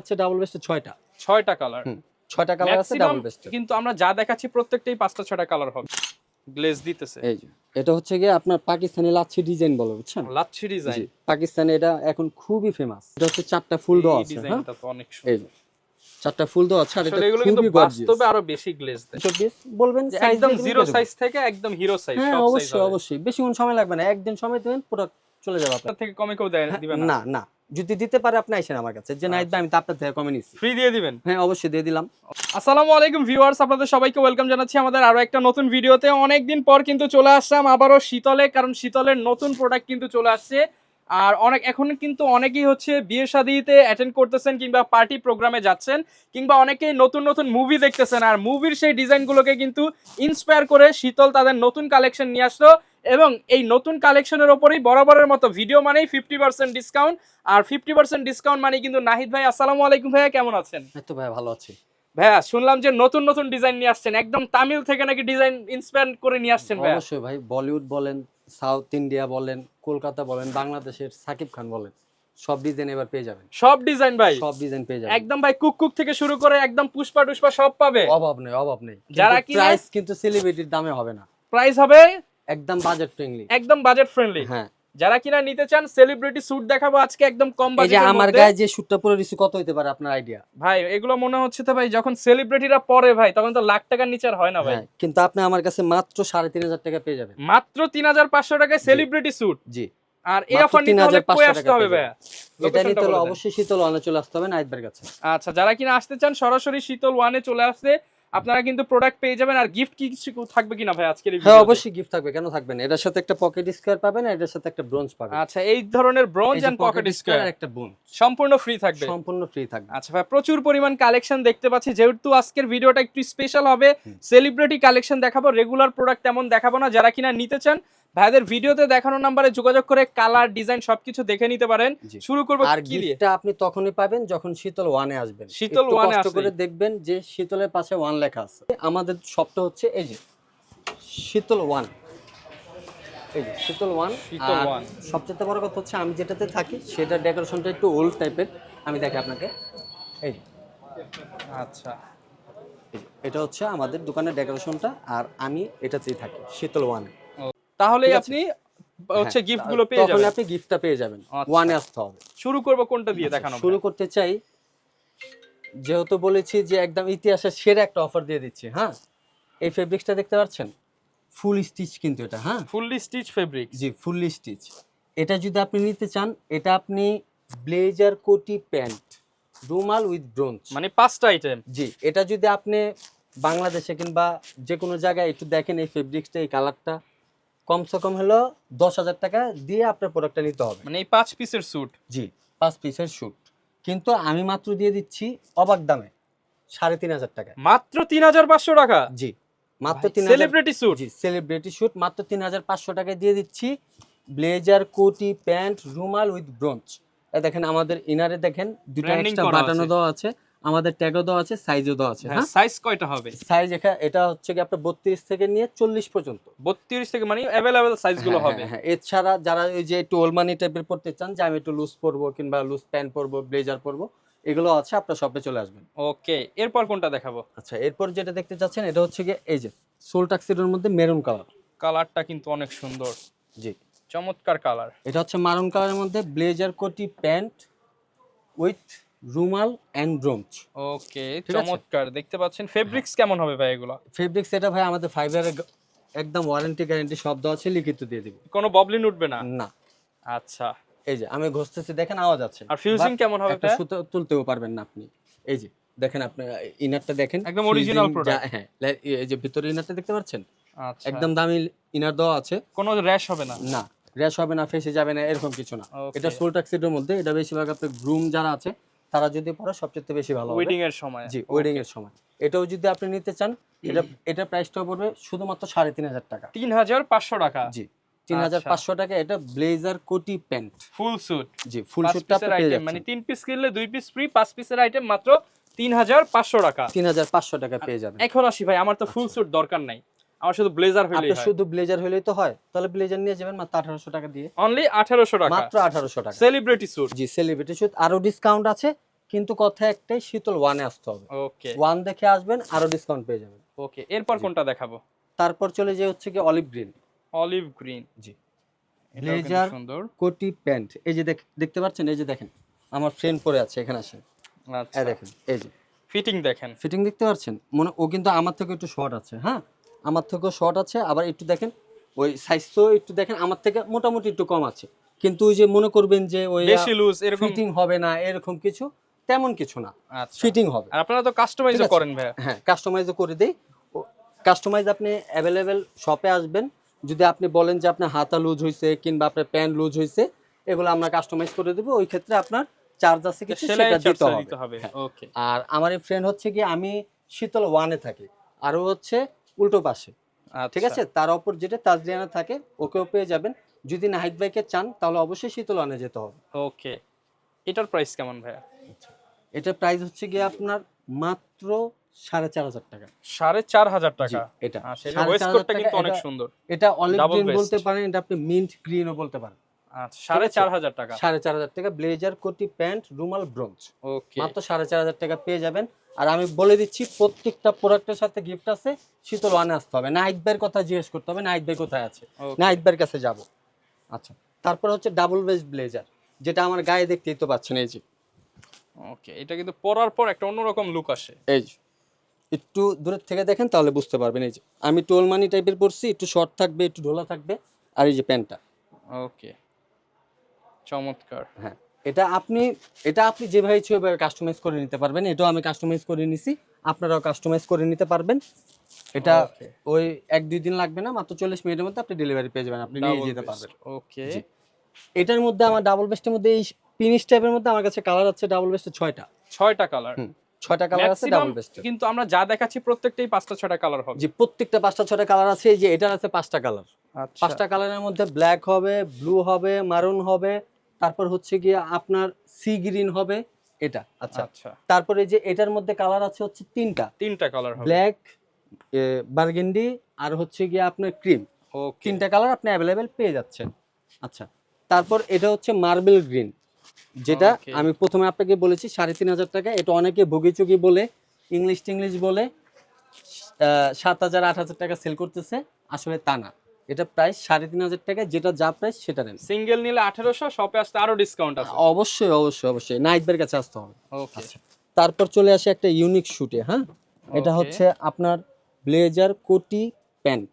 আছে ডাবল বেস্টে ছয়টা। ছয়টা কালার ছয়টা কালার আছে ডাবল বেস্টে কিন্তু আমরা যা দেখাচ্ছি প্রত্যেকটাই পাঁচটা ছয়টা কালার হবে। গ্লেজ দিতেছে। এই যে এটা হচ্ছে গিয়ে আপনার পাকিস্তানি লাচ্ছি ডিজাইন বলে বুঝছেন? লাচ্ছি ডিজাইন পাকিস্তানে এটা এখন খুবই ফেমাস এটা হচ্ছে চারটা ফুল দেওয়া আছে হ্যাঁ? অনেক সুন্দর। চারটা ফুল দেওয়া আছে আর এটা কিন্তু খুবই গর্জিয়াস বাস্তবে আরও বেশি গ্লেজ দেয়। চব্বিশ বলবেন যে size একদম জিরো সাইজ থেকে একদম হিরো সাইজ হ্যাঁ সব সাইজ অবশ্যই অবশ্যই। বেশিক্ষণ সময় লাগবে না। একদিন সময় দেবেন পুরো চলে যাবে আপনার। থেকে কমে কেউ দেয় দিবেন না। না যদি দিতে পারে আপনি আইসেন আমার কাছে। যে না আচ্ছা। আমি তো আপনার থেকে কমে নিচ্ছি ফ্রি দিয়ে দিবেন? হ্যাঁ অবশ্যই দিয়ে দিলাম। আসসালামু আলাইকুম ভিউয়ার্স আপনাদের সবাইকে ওয়েলকাম জানাচ্ছি আমাদের আরও একটা নতুন ভিডিওতে অনেকদিন পর কিন্তু চলে আসলাম আবারও শীতলে কারণ শীতলের নতুন প্রোডাক্ট কিন্তু চলে আসছে। আর অনেক এখন কিন্তু অনেকেই হচ্ছে বিয়ে শাদিতে অ্যাটেন্ড করতেছেন কিংবা পার্টি প্রোগ্রামে যাচ্ছেন কিংবা অনেকেই নতুন নতুন মুভি দেখতেছেন। আর মুভির সেই ডিজাইনগুলোকে কিন্তু ইন্সপায়ার করে শীতল তাদের নতুন কালেকশন নিয়ে আসলো। এবং এই নতুন কালেকশনের ওপরেই বরাবরের মতো ভিডিও মানেই ফিফটি পার্সেন্ট ডিসকাউন্ট আর ফিফটি পার্সেন্ট ডিসকাউন্ট মানে কিন্তু নাহিদ ভাই আসসালামু আলাইকুম ভাইয়া কেমন আছেন? তো ভাই ভালো আছি। ভাইয়া শুনলাম যে নতুন নতুন ডিজাইন নিয়ে আসছেন। একদম তামিল থেকে নাকি ডিজাইন ইন্সপায়ার করে নিয়ে আসছেন ভাইয়া? অবশ্যই ভাই বলিউড বলেন সাউথ ইন্ডিয়া বলেন কলকাতা বলেন বাংলাদেশের সাকিব খান বলেন সব ডিজাইন এবার পেয়ে যাবেন। সব ডিজাইন ভাই? সব ডিজাইন পেয়ে যাবেন। একদম ভাই কুক কুক থেকে শুরু করে একদম পুষ্পা টুষ্পা সব পাবে। অভাব নেই অভাব নেই। যারা কি প্রাইস কিন্তু সেলিব্রিটির দামে হবে না। প্রাইস হবে একদম বাজেট ফ্রেন্ডলি একদম বাজেট ফ্রেন্ডলি হ্যাঁ। যারা কিনা নিতে চান সেলিব্রিটি স্যুট দেখাবো আজকে একদম কম এই যে আমার গায়ে যে শুটটা পরে দিছি কত হইতে পারে আপনার আইডিয়া ভাই এগুলো মনে হচ্ছে তো ভাই যখন সেলিব্রিটিরা পরে ভাই তখন তো লাখ টাকার নিচে আর হয় না ভাই। হ্যাঁ কিন্তু আপনি আমার কাছে মাত্র টাকা পেয়ে যাবেন। মাত্র তিন হাজার পাঁচশো টাকায় সেলিব্রিটি স্যুট জি। আর এই অফার নিতে হলে কই আসতে হবে ভাইয়া এটা নিতে হলে অবশ্যই শীতল অনে চলে আসতে হবে নাইটবার কাছে। আচ্ছা যারা কিনা আসতে চান সরাসরি শীতল ওয়ানে চলে আসতে আপনারা কিন্তু প্রোডাক্ট পেয়ে যাবেন আর গিফট কি কিছু থাকবে কিনা ভাই আজকের এই হ্যাঁ অবশ্যই গিফট থাকবে কেন থাকবে না? এটার সাথে একটা পকেট স্কোয়ার পাবেন আর এটার সাথে একটা ব্রোঞ্জ পাবেন। আচ্ছা এই ধরনের bronze and pocket square square আর একটা বোন সম্পূর্ণ ফ্রি থাকবে। সম্পূর্ণ ফ্রি থাকবে। আচ্ছা ভাই প্রচুর পরিমাণ কালেকশন দেখতে পাচ্ছি। যেহেতু আজকের ভিডিওটা একটু স্পেশাল হবে সেলিব্রিটি কালেকশন দেখাবো রেগুলার প্রোডাক্ট তেমন দেখাবো না। যারা কিনা নিতে চান ভাইদের ভিডিওতে দেখানো নাম্বারে যোগাযোগ করে কালার ডিজাইন সবকিছু দেখে নিতে পারেন। শুরু করব আর গিফটটা আপনি তখনই পাবেন যখন শীতল ওয়ানে আসবেন। শীতল ওয়ানে কষ্ট করে দেখবেন যে শীতলের পাশে ওয়ান লেখা আছে। আমাদের শপটা হচ্ছে এই যে শীতল ওয়ান এই যে শীতল ওয়ান শীতল one। সবচেয়ে বড় কথা হচ্ছে আমি যেটাতে থাকি সেটা ডেকোরেশনটা একটু ওল্ড টাইপের আমি দেখি আপনাকে। এই আচ্ছা। এটা হচ্ছে আমাদের দোকানের ডেকোরেশনটা আর আমি এটাতেই থাকি শীতল ওয়ান ঠিক আছে। আপনি হচ্ছে গিফটগুলো পেয়ে যাবেন। আপনি গিফটটা পেয়ে যাবেন। আচ্ছা। ওয়ানে আসতে হবে শুরু করব কোনটা দিয়ে দেখানো শুরু করতে চাই যেহেতু বলেছি যে একদম ইতিহাসের সেরা একটা অফার দিয়ে দিচ্ছি হ্যাঁ? এই ফেব্রিক্সটা দেখতে পাচ্ছেন? ফুল স্টিচ কিন্তু এটা হ্যাঁ? ফুললি স্টিচ ফেব্রিক জি ফুললি স্টিচ এটা যদি আপনি নিতে চান এটা আপনি ব্লেজার কোটি প্যান্ট রুমাল উইথ ব্রোঞ্জ মানে পাঁচটা আইটেম জি এটা যদি আপনি বাংলাদেশে কিংবা যে কোনো জায়গায় একটু দেখেন এই ফেব্রিক্সটা এই কালারটা কমসে কম হলো দশ হাজার টাকা দিয়ে আপনার প্রোডাক্টটা নিতে হবে। মানে এই পাঁচ পিসের স্যুট জি পাঁচ পিসের শ্যুট কিন্তু আমি মাত্র দিয়ে দিচ্ছি অবাক দামে সাড়ে তিন হাজার টাকা মাত্র তিন হাজার পাঁচশো টাকা? জি মাত্র তিন হাজার সেলিব্রিটি স্যুট জি সেলিব্রিটি শ্যুট মাত্র তিন হাজার পাঁচশো টাকায় দিয়ে দিচ্ছি। ব্লেজার কোটি প্যান্ট রুমাল উইথ ব্রোঞ্জ। দেখেন আমাদের ইনারে দেখেন দুটো এক্সট্রা বাটানো দেওয়া আছে। আমাদের ট্যাগও দেওয়া আছে সাইজও দেওয়া আছে হ্যাঁ সাইজ কয়টা হবে? সাইজ এটা হচ্ছে কি আপনার বত্রিশ থেকে নিয়ে চল্লিশ পর্যন্ত। বত্রিশ থেকে মানে অ্যাভেলেবেল সাইজগুলো হ্যাঁ, হবে। হ্যাঁ, হ্যাঁ। এছাড়া যারা ওই যে একটু ওলমানি টাইপের পড়তে চান যে আমি একটু লুজ পরবো কিংবা লুজ প্যান্ট পরবো ব্লেজার পরবো এগুলো আছে আপনার শপে চলে আসবেন। ওকে এরপর কোনটা দেখাবো? আচ্ছা এরপর যেটা দেখতে চাচ্ছেন এটা হচ্ছে কি এই যে সোল টাক্সিডোর মধ্যে মেরুন কালার কালারটা কিন্তু অনেক সুন্দর। জি। চমৎকার কালার। এটা হচ্ছে মারুন কালারের মধ্যে ব্লেজার কোটি প্যান্ট উইথ রুমাল অ্যান্ড ব্রোঞ্চ ওকে চমৎকার। দেখতে পাচ্ছেন ফেব্রিক্স কেমন হবে ভাই এগুলো? ফেব্রিক্স এটা ভাই আমাদের ফাইবারের একদম ওয়ারেন্টি গ্যারেন্টি শব্দ আছে লিখিত দিয়ে দিব। কোনো ববলিন উঠবে না? না। আচ্ছা। এই যে আমি ঘষতেছি দেখেন আওয়াজ আছে। আর But কেমন হবে ভাইয়া? সুতো তুলতেও পারবেন না আপনি। এই যে দেখেন আপনি ইনারটা দেখেন। একদম product। যা- হ্যাঁ এই যে ভিতরে ইনারটা দেখতে পাচ্ছেন? আচ্ছা। একদম দামি ইনার দেওয়া আছে। কোনো র্যাশ হবে না? না র্যাশ হবে না ফেসে যাবে না এরকম কিছু না। এটা সোল টাক্সিডোর মধ্যে এটা বেশিরভাগ আপনার গ্রুম যারা আছে তারা যদি পরে সবচেয়ে বেশি ভালো ওয়েডিং এর সময়। জি ওয়েডিং এর সময়। এটাও যদি আপনি নিতে চান এটা এটা প্রাইসটা পড়বে শুধুমাত্র সাড়ে তিন হাজার টাকা। তিন হাজার পাঁচশো টাকা। জি তিন হাজার আচ্ছা। পাঁচশো টাকা এটা ব্লেজার কোটি প্যান্ট ফুল স্যুট জি ফুল আইটেম মানে তিন পিস কিনলে দুই পিস ফ্রি পাঁচ পিসের আইটেম মাত্র তিন হাজার পাঁচশো টাকা। তিন হাজার পাঁচশো টাকা পেয়ে যাবেন। এখন আসি ভাই আমার তো ফুল স্যুট দরকার নাই। আমার শুধু ব্লেজার হইলেই হয়। শুধু ব্লেজার হলেই তো হয়। তাহলে ব্লেজার নিয়ে যাবেন মাত্র আঠারোশো টাকা দিয়ে। অনলি আঠারোশো টাকা। মাত্র আঠারোশো টাকা। সেলিব্রিটি স্যুট জি সেলিব্রিটি শুট আরও ডিসকাউন্ট আছে কিন্তু কথা একটাই শীতল ওয়ানে আসতে হবে। ওকে ওয়ান দেখে আসবেন আরও ডিসকাউন্ট পেয়ে যাবেন। ওকে এরপর কোনটা দেখাবো? তারপর চলে যে হচ্ছে কি অলিভ গ্রিন অলিভ গ্রিন জি। সুন্দর। কোটি প্যান্ট এই যে দেখতে পাচ্ছেন? এই যে দেখেন আমার ফ্রেন্ড পরে আছে এখানে আসেন। আচ্ছা। দেখেন এই যে। ফিটিং দেখেন। ফিটিং দেখতে পাচ্ছেন? মনে ও কিন্তু আমার থেকে একটু শর্ট আছে হ্যাঁ? আমার থেকেও শর্ট আছে আবার একটু দেখেন ওই সাইজ তো একটু দেখেন আমার থেকে মোটামুটি একটু কম আছে। কিন্তু ওই যে মনে করবেন যে ওই বেশি লুজ এরকম ফিটিং হবে না এরকম কিছু তেমন কিছু না। আচ্ছা। ফিটিং হবে। আর আপনারা তো কাস্টমাইজও করেন ভাইয়া। হ্যাঁ কাস্টমাইজও করে দেই। কাস্টমাইজ আপনি অ্যাভেলেবেল শপে আসবেন। যদি আপনি বলেন যে আপনার হাতা লুজ হয়েছে কিংবা আপনার প্যান্ট লুজ হয়েছে এগুলো আমরা কাস্টমাইজ করে দেবো। ওই ক্ষেত্রে আপনার চার্জ আছে কিছু সেটা দিতে হবে। হবে। হ্যাঁ। ওকে আর আমার এই ফ্রেন্ড হচ্ছে কি আমি শীতল ওয়ানে থাকি। আর ও হচ্ছে উল্টো পাশে। ঠিক আচ্ছা। আছে? তার অপর যেটা তাজরিয়ানা থাকে ওকেও পেয়ে যাবেন। যদি নাহিদ ভাইকে চান তাহলে অবশ্যই শীতল ওয়ানে যেতে হবে। ওকে। এটার প্রাইস কেমন ভাইয়া? এটার প্রাইস হচ্ছে গিয়ে আপনার মাত্র সাড়ে চার হাজার টাকা। সাড়ে চার হাজার টাকা? এটা। সাড়ে চার হাজার টাকা, কিন্তু অনেক সুন্দর। এটা অলিভ গ্রিন বলতে পারেন এটা আপনি মিন্ট গ্রিনও বলতে পারেন। আচ্ছা সাড়ে চার হাজার টাকা। সাড়ে চার হাজার টাকা ব্লেজার কোটি প্যান্ট রুমাল ব্রোঞ্জ। মাত্র সাড়ে চার হাজার টাকা পেয়ে যাবেন। আর আমি বলে দিচ্ছি প্রত্যেকটা প্রোডাক্টের সাথে গিফট আছে শীতল ওয়ানে আসতে হবে। নাইট ভাইয়ের কথা জিজ্ঞেস করতে হবে নাইট ভাই কোথায় আছে? নাইট ভাইয়ের কাছে যাব। আচ্ছা তারপর হচ্ছে ডাবল ওয়েস্ট ব্লেজার যেটা আমার গায়ে দেখতেই তো পাচ্ছেন এই যে। ওকে এটা কিন্তু পরার পর একটা অন্যরকম লুক আসে। এই যে একটু দূরের থেকে দেখেন তাহলে বুঝতে পারবেন এই যে। আমি টোলমানি টাইপের পরছি একটু শর্ট থাকবে একটু ঢোলা থাকবে আর এই যে প্যান্টটা। ওকে চমৎকার। হ্যাঁ। এটা আপনি এটা আপনি যেভাবে ইচ্ছে ওইভাবে কাস্টমাইজ করে নিতে পারবেন। এটাও আমি কাস্টমাইজ করে নিছি। আপনারাও কাস্টমাইজ করে নিতে পারবেন। এটা ওই এক দুই দিন লাগবে না মাত্র চল্লিশ মিনিটের মধ্যে আপনি ডেলিভারি পেয়ে যাবেন আপনি নিয়ে যেতে পারবেন। ওকে এটার মধ্যে আমার ডাবল বেস্টের মধ্যে এই পিনিশ টাইপের মধ্যে আমার কাছে কালার আছে ডাবল বেস্টের ছয়টা। ছয়টা কালার ছয়টা কালার আছে ডাবল বেস্টের কিন্তু আমরা যা দেখাচ্ছি প্রত্যেকটাই পাঁচটা ছয়টা কালার হবে। যে প্রত্যেকটা পাঁচটা ছয়টা কালার আছে এই যে এটার আছে পাঁচটা কালার আচ্ছা। পাঁচটা কালারের মধ্যে ব্ল্যাক হবে ব্লু হবে মারুন হবে তারপর হচ্ছে গিয়ে আপনার সি গ্রিন হবে এটা। আচ্ছা। আচ্ছা। তারপরে যে এটার মধ্যে কালার আছে হচ্ছে তিনটা। তিনটা কালার হবে। ব্ল্যাক বার্গেন্ডি আর হচ্ছে গিয়ে আপনার ক্রিম তিনটা কালার আপনি অ্যাভেলেবেল পেয়ে যাচ্ছেন। আচ্ছা। তারপর এটা হচ্ছে মার্বেল গ্রিন যেটা আমি প্রথমে আপনাকে বলেছি সাড়ে তিন হাজার টাকা। এটা অনেকে ভুগিচুগি বলে ইংলিশ টিংলিশ বলে আহ, সাত হাজার আট হাজার টাকা সেল করতেছে। আসলে তা না। এটা প্রাইস সাড়ে তিন হাজার টাকা যেটা যা প্রাইস সেটা নেন। সিঙ্গেল নিলে আঠেরোশো শপে আসতে আরও ডিসকাউন্ট আছে। অবশ্যই অবশ্যই অবশ্যই। নাইটবের কাছে আসতে হবে। আচ্ছা। তারপর চলে আসে একটা ইউনিক শুটে হ্যাঁ? এটা হচ্ছে আপনার ব্লেজার কোটি প্যান্ট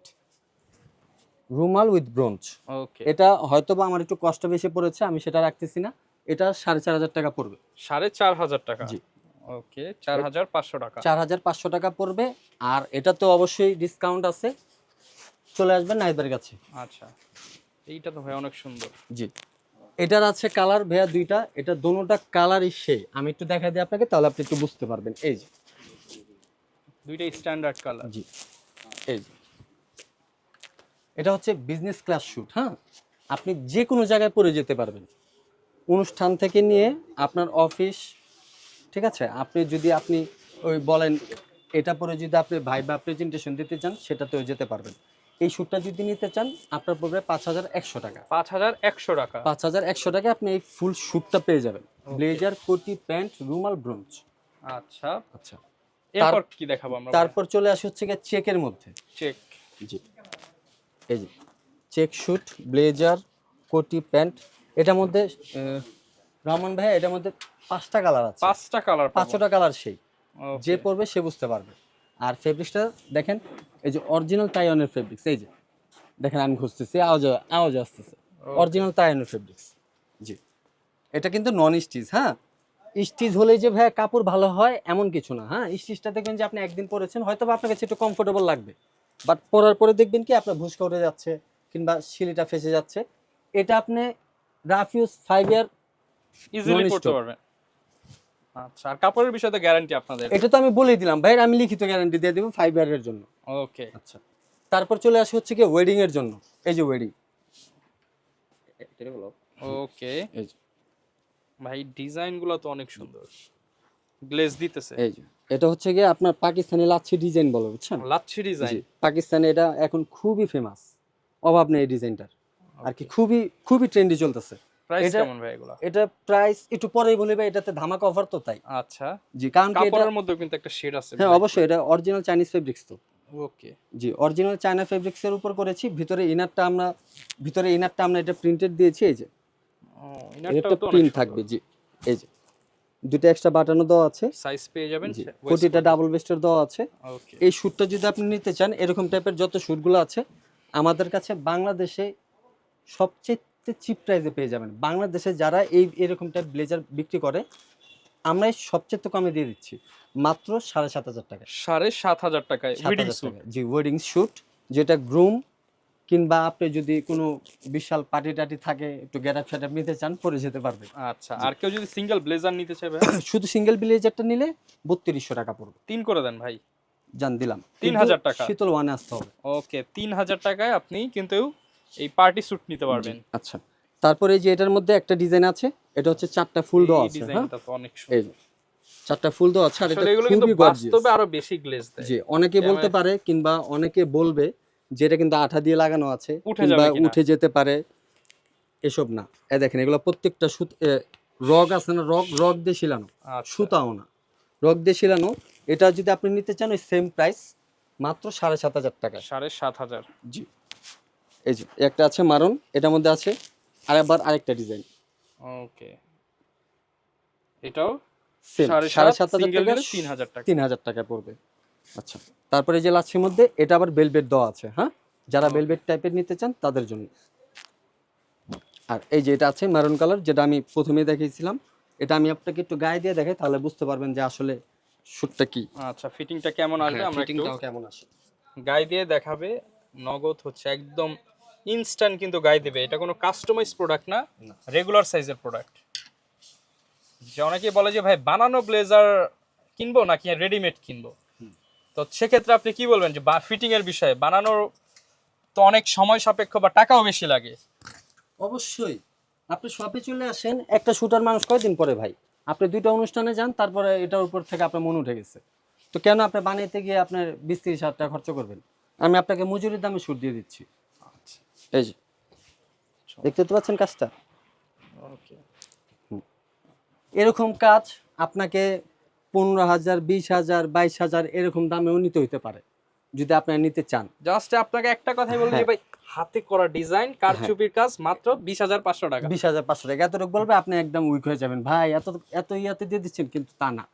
রুমাল উইথ ব্রোঞ্জ ওকে এটা হয়তো বা আমার একটু কষ্ট বেশি পড়েছে আমি সেটা রাখতেছি না। এটা সাড়ে চার হাজার টাকা পড়বে। সাড়ে চার হাজার টাকা। জি। ওকে চার হাজার পাঁচশো টাকা। চার হাজার পাঁচশো টাকা পড়বে। আর এটা তো অবশ্যই ডিসকাউন্ট আছে। চলে আসবেন নাইবার কাছে। আচ্ছা। এইটা তো ভাই অনেক সুন্দর। জি। এটার আছে কালার ভেয়া দুইটা এটা দোনোটা কালারই সে আমি একটু দেখা দিই আপনাকে তাহলে আপনি একটু বুঝতে পারবেন। এই যে। দুইটাই স্ট্যান্ডার্ড কালার জি। এই যে। এটা হচ্ছে বিজনেস ক্লাস শুট হ্যাঁ? আপনি যে কোনো জায়গায় পরে যেতে পারবেন। অনুষ্ঠান থেকে নিয়ে আপনার অফিস ঠিক আছে? আপনি যদি আপনি ওই বলেন এটা পরে যদি আপনি ভাইবা প্রেজেন্টেশন দিতে চান সেটাতেও যেতে পারবেন। এই শ্যুটটা যদি নিতে চান আপনার পড়বে পাঁচ হাজার একশো টাকা। পাঁচ হাজার একশো টাকা। পাঁচ হাজার একশো টাকা আপনি এই ফুল শ্যুটটা পেয়ে যাবেন। ব্লেজার কোটি প্যান্ট রুমাল ব্রোঞ্জ। আচ্ছা। আচ্ছা। এরপর কি দেখাবো আমরা? তারপর চলে আসে হচ্ছে গিয়ে চেকের মধ্যে। চেক। জি। এই যে চেক শুট ব্লেজার কোটি প্যান্ট। এটার মধ্যে রহমান ভাই এটার মধ্যে পাঁচটা কালার আছে। পাঁচটা কালার পাঁচটা কালার সেই। যে পড়বে সে বুঝতে পারবে। আর ফেব্রিক্সটা দেখেন এই যে অরিজিনাল তাইওয়ানের ফেব্রিক্স এই যে দেখেন আমি খুঁজতেছি আওয়াজ আওয়াজ আসতেছে। অরিজিনাল তাইওয়ানের ফেব্রিক্স জি। এটা কিন্তু নন স্টিচ হ্যাঁ? স্টিচ হলেই যে ভাই কাপড় ভালো হয় এমন কিছু না হ্যাঁ? স্টিচটা দেখবেন যে আপনি একদিন পরেছেন হয়তো বা আপনার কাছে একটু কমফোর্টেবল লাগবে। বাট পরার পরে দেখবেন কি আপনার ভুসকা উঠে যাচ্ছে কিংবা শিলিটা ফেসে যাচ্ছে। এটা আপনি rough use five year easily non-stop। পারবেন। আচ্ছা আর কাপড়ের বিষয়ে তো গ্যারান্টি আপনাদের। এটা তো আমি বলেই দিলাম ভাই আমি লিখিত গ্যারান্টি দিয়ে দেবো ফাইভ ইয়ারের জন্য। ওকে আচ্ছা। তারপর চলে আসে হচ্ছে কি ওয়েডিং এর জন্য। এই যে ওয়েডিং ওকে এই যে। ভাই ডিজাইনগুলো তো অনেক সুন্দর। গ্লেজ দিতেছে। এই যে। এটা হচ্ছে গিয়ে আপনার পাকিস্তানি লাচ্ছি ডিজাইন বলে বুঝছেন? লাচ্ছি ডিজাইন। পাকিস্তানে এটা এখন খুবই ফেমাস অভাব নেই এই ডিজাইনটার। আর কি খুবই খুবই ট্রেন্ডি চলতেছে। প্রাইস এটা- কেমন ভাই এগুলো? এটা প্রাইস একটু পরেই বলি ভাই এটাতে ধামাকা অফার তো তাই। আচ্ছা। জি কারণ কাপড়ের মধ্যেও কিন্তু একটা শেড আছে। হ্যাঁ অবশ্যই এটা অরিজিনাল চাইনিজ ফেব্রিক্স তো। ওকে জি অরিজিনাল চায়না ফেব্রিক্স এর উপর করেছি ভিতরে ইনারটা আমরা ভিতরে ইনারটা আমরা এটা প্রিন্টেড দিয়েছি এই যে। প্রিন্ট থাকবে জি এই যে। দুটো এক্সট্রা বাটানো দেওয়া আছে। সাইজ পেয়ে যাবেন ডাবল বেস্টের দেওয়া আছে। এই শ্যুটটা যদি আপনি নিতে চান এরকম টাইপের যত শ্যুটগুলো আছে আমাদের কাছে বাংলাদেশে সবচেয়ে চিপ প্রাইসে পেয়ে যাবেন। বাংলাদেশে যারা এই এরকম টাইপ ব্লেজার বিক্রি করে আমরা সবচেয়ে কমে দিয়ে দিচ্ছি। মাত্র সাড়ে সাত হাজার টাকা সাড়ে সাত হাজার টাকায়। জি ওয়েডিং শ্যুট যেটা গ্রুম কিংবা আপনি যদি কোনো বিশাল পার্টি টাটি থাকে একটু গ্যারাপ স্যাটাপ নিতে চান পরে যেতে পারবে আচ্ছা আর কেউ যদি সিঙ্গেল ব্লেজার নিতে চায় শুধু সিঙ্গেল ব্লেজারটা নিলে বত্রিশশো টাকা পড়বে। তিন করে দেন ভাই। জান দিলাম। তিন হাজার টাকা। শীতল ওয়ানে আসতে হবে। ওকে তিন হাজার টাকায় আপনি কিন্তু এই পার্টি স্যুট নিতে পারবেন। আচ্ছা। তারপরে এই যে এটার মধ্যে একটা ডিজাইন আছে এটা হচ্ছে চারটা ফুল দেওয়া আছে হ্যাঁ? অনেক সুন্দর। চারটা ফুল দেওয়া আছে আর এটা খুবই গর্জিয়াস বাস্তবে আরও বেশি গ্লেজ দেয়। জি অনেকে বলতে পারে কিংবা অনেকে বলবে যে এটা কিন্তু আঠা দিয়ে লাগানো আছে উঠে কিংবা উঠে যেতে পারে এসব না। এ দেখেন এগুলো প্রত্যেকটা সুত রগ আছে না রগ রগ দিয়ে শিলানো। আচ্ছা। সুতাও না। রগ দিয়ে শিলানো এটা যদি আপনি নিতে চান ওই সেম প্রাইস মাত্র সাড়ে সাত হাজার টাকা সাড়ে সাত হাজার। জি। এই যে একটা আছে মারন এটার মধ্যে আছে আর একবার আরেকটা ডিজাইন। ওকে। এটাও সাড়ে সাত হাজার টাকা তিন হাজার টাকা। তিন হাজার টাকা পড়বে। আচ্ছা তারপরে যে লাচ্ছির মধ্যে এটা আবার বেলবেট দেওয়া আছে হ্যাঁ? যারা. বেলবেট টাইপের নিতে চান তাদের জন্য। আর এই যে এটা আছে মারুন কালার যেটা আমি প্রথমে দেখিয়েছিলাম এটা আমি আপনাকে একটু গায়ে দিয়ে দেখাই তাহলে বুঝতে পারবেন যে আসলে শ্যুটটা কি। আচ্ছা ফিটিংটা কেমন আসবে? হ্যাঁ, আমরা কেমন আসে। গায়ে দিয়ে দেখাবে নগদ হচ্ছে একদম ইনস্ট্যান্ট কিন্তু গায়ে দেবে। এটা কোনো কাস্টমাইজ প্রোডাক্ট না। রেগুলার সাইজের প্রোডাক্ট যে অনেকে বলে যে ভাই বানানো ব্লেজার কিনবো নাকি রেডিমেড কিনবো? তো সেক্ষেত্রে আপনি কি বলবেন যে ফিটিং এর বিষয়ে? বানানোর তো অনেক সময় সাপেক্ষ বা টাকাও বেশি লাগে। অবশ্যই। আপনি শপে চলে আসেন একটা শুটার মানুষ কয়দিন পরে ভাই? আপনি দুইটা অনুষ্ঠানে যান তারপরে এটার উপর থেকে আপনার মন উঠে গেছে। তো কেন আপনি বানাইতে গিয়ে আপনার বিশ তিরিশ হাজার টাকা খরচ করবেন? আমি আপনাকে মজুরির দামে শুট দিয়ে দিচ্ছি। এই যে। দেখতে তো পাচ্ছেন কাজটা। ওকে এরকম কাজ আপনাকে পনেরো হাজার বিশ হাজার বাইশ হাজার এরকম দামেও নিতে হইতে পারে যদি আপনারা নিতে চান। জাস্ট আপনাকে একটা কথাই বলব হ্যাঁ। ভাই হাতে করা ডিজাইন কারচুপির কাজ মাত্র বিশ হাজার পাঁচশো টাকা। বিশ হাজার পাঁচশো টাকা। এতটুকু বলবে আপনি একদম উইক হয়ে যাবেন। ভাই এত এত ইয়াতে দিয়ে দিচ্ছেন কিন্তু তা না।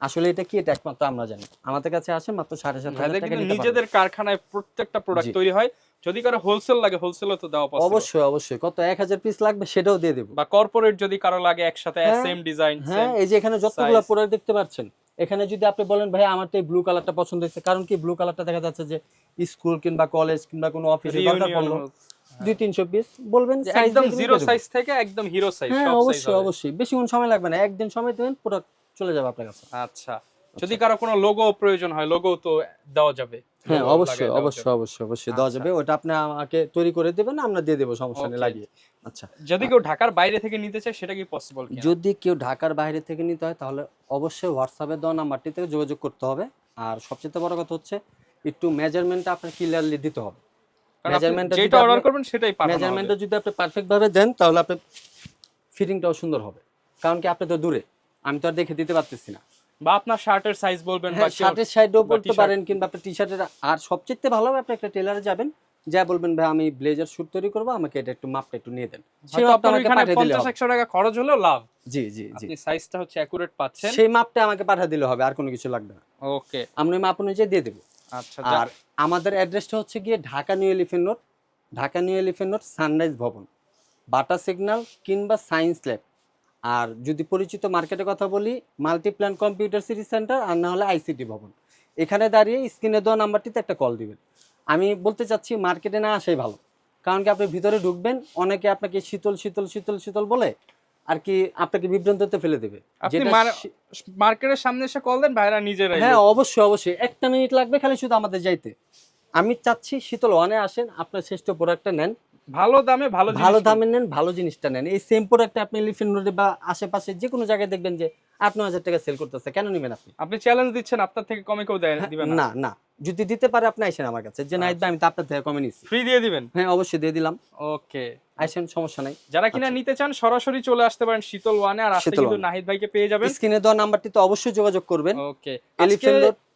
আসলে এটা কি? এটা একমাত্র আমরা জানি। আমাদের কাছে আসে মাত্র সাড়ে সাত হাজার। নিজেদের কারখানায় প্রত্যেকটা প্রোডাক্ট তৈরি হয়। যদি কারও হোলসেল লাগে হোলসেলও তো দেওয়া পসিবল অবশ্যই অবশ্যই। কত এক হাজার পিস লাগবে সেটাও দিয়ে দেবো। বা কর্পোরেট যদি কারও লাগে একসাথে হ্যাঁ, সেম ডিজাইন হ্যাঁ এই যে এখানে যতগুলো প্রোডাক্ট দেখতে পাচ্ছেন এখানে যদি আপনি বলেন ভাই আমার তো এই ব্লু কালারটা পছন্দ হয়েছে। কারণ কি ব্লু কালারটা দেখা যাচ্ছে যে স্কুল কিংবা কলেজ কিংবা কোনো অফিসে দরকার পড়ল। দুই তিনশো পিস বলবেন একদম জিরো সাইজ থেকে একদম হিরো সাইজ হ্যাঁ অবশ্যই অবশ্যই। বেশিক্ষণ সময় লাগবে না। একদিন সময় দেবেন পুরো চলে যাবে আপনার কাছে। আচ্ছা। যদি কারও কোনো লোগো প্রয়োজন হয় লোগো তো দেওয়া যাবে। হ্যাঁ অবশ্যই অবশ্যই অবশ্যই অবশ্যই। দেওয়া আচ্ছা। যাবে ওটা আপনি আমাকে তৈরি করে দেবেন আমরা দিয়ে দেবো সমস্যা নেই লাগিয়ে। আচ্ছা। যদি কেউ ঢাকার বাইরে থেকে নিতে চায় সেটা কি পসিবল কি যদি কেউ ঢাকার বাইরে থেকে নিতে হয় তাহলে অবশ্যই হোয়াটসঅ্যাপে দেওয়া নাম্বারটি থেকে যোগাযোগ করতে হবে। আর সবচেয়ে বড় কথা হচ্ছে একটু মেজারমেন্টটা আপনার ক্লিয়ারলি দিতে হবে। measurement টা যেটা অর্ডার করবেন সেটাই মেজারমেন্টটা যদি আপনি পারফেক্ট ভাবে দেন তাহলে আপনার ফিটিংটাও সুন্দর হবে। কারণ কি আপনি তো দূরে আমি তো আর দেখে দিতে পারতেছি না। বা আপনার শার্টের সাইজ বলবেন বা হ্যাঁ শার্টের সাইডেও বা পারেন কিংবা আপনি টি শার্টের আর সবচেয়ে ভালো আপনি একটা টেলারে যাবেন যা বলবেন ভাই আমি ব্লেজার শুট তৈরি করব আমাকে এটা একটু মাপটা একটু নিয়ে দেন। আপনার আমাকে পাঠিয়ে দিলে পঞ্চাশ হবে। একশো টাকা খরচ হলেও লাভ। জি জি জি। আপনি সাইজটা হচ্ছে অ্যাকুরেট পাচ্ছেন। সেই মাপটা আমাকে পাঠিয়ে দিলে হবে আর কোনো কিছু লাগবে না। ওকে আমরা মাপ অনুযায়ী দিয়ে দেবো। আচ্ছা আর আমাদের অ্যাড্রেসটা হচ্ছে গিয়ে Dhaka New Elephant Road Dhaka New Elephant Road Sunrise Bhaban. Bata signal কিংবা সায়েন্স ল্যাব। আর যদি পরিচিত মার্কেটের কথা বলি মাল্টিপ্ল্যান কম্পিউটার সিটি সেন্টার আর না হলে আইসিটি ভবন। এখানে দাঁড়িয়ে স্ক্রিনে দেওয়া নাম্বারটিতে একটা কল দিবেন। আমি বলতে চাচ্ছি মার্কেটে না আসাই ভালো। কারণ কি আপনি ভিতরে ঢুকবেন অনেকে আপনাকে শীতল শীতল শীতল শীতল বলে আর কি আপনাকে বিভ্রান্ততে ফেলে দেবে। মার্কেটের সামনে এসে কল দেন ভাইরা নিজেরাই হ্যাঁ অবশ্যই অবশ্যই। একটা মিনিট লাগবে খালি শুধু আমাদের যাইতে। আমি চাচ্ছি শীতল ওয়ানে আসেন আপনার শ্রেষ্ঠ প্রোডাক্টটা নেন। ভালো দামে ভালো ভালো দামে নেন ভালো জিনিসটা নেন। এই সেম প্রোডাক্ট আপনি এলিফেন্ট রোডে বা আশেপাশে যে কোনো জায়গায় দেখবেন যে আট নয় হাজার টাকা সেল করতেছে কেন নেবেন আপনি? আপনি চ্যালেঞ্জ দিচ্ছেন আপনার থেকে কমে কেউ দেয় না না। না যদি দিতে পারে আপনি আইসেন আমার কাছে। যে না আচ্ছা। আমি তো আপনার থেকে কমে নিচ্ছি ফ্রি দিয়ে দিবেন? হ্যাঁ অবশ্যই দিয়ে দিলাম। ওকে আইসেন সমস্যা নাই। যারা কিনা নিতে চান সরাসরি চলে আসতে পারেন শীতল ওয়ানে আর আসতে কিন্তু। নাহিদ ভাইকে পেয়ে যাবেন। স্ক্রিনে দেওয়া নাম্বারটি তো অবশ্যই যোগাযোগ করবেন। ওকে এলিফেন্ট রোড হ্যাঁ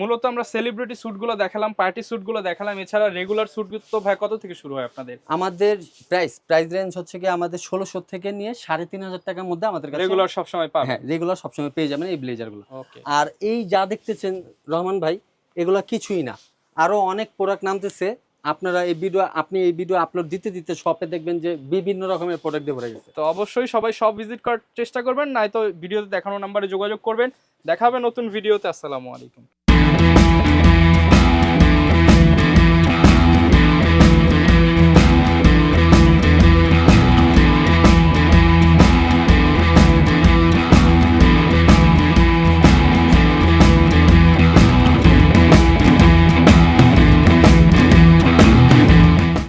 মূলত আমরা সেলিব্রিটি স্যুটগুলো দেখালাম পার্টি স্যুটগুলো দেখালাম এছাড়া রেগুলার স্যুট তো ভাই কত থেকে শুরু হয় আপনাদের? আমাদের প্রাইস প্রাইস রেঞ্জ হচ্ছে কি আমাদের ষোলোশো থেকে নিয়ে সাড়ে তিন হাজার টাকার মধ্যে আমাদের কাছে রেগুলার সব সময় পাবেন। হ্যাঁ রেগুলার সবসময় পেয়ে যাবেন এই ব্লেজারগুলো ওকে আর এই যা দেখতেছেন রহমান ভাই এগুলা কিছুই না। আরও অনেক প্রোডাক্ট নামতেছে আপনারা এই ভিডিও আপনি এই ভিডিও আপলোড দিতে দিতে শপে দেখবেন যে বিভিন্ন রকমের প্রোডাক্ট দিয়ে ভরে গেছে। তো অবশ্যই সবাই সব ভিজিট করার চেষ্টা করবেন নয়তো ভিডিওতে দেখানো নাম্বারে যোগাযোগ করবেন। দেখা হবে নতুন ভিডিওতে আসসালামু আলাইকুম।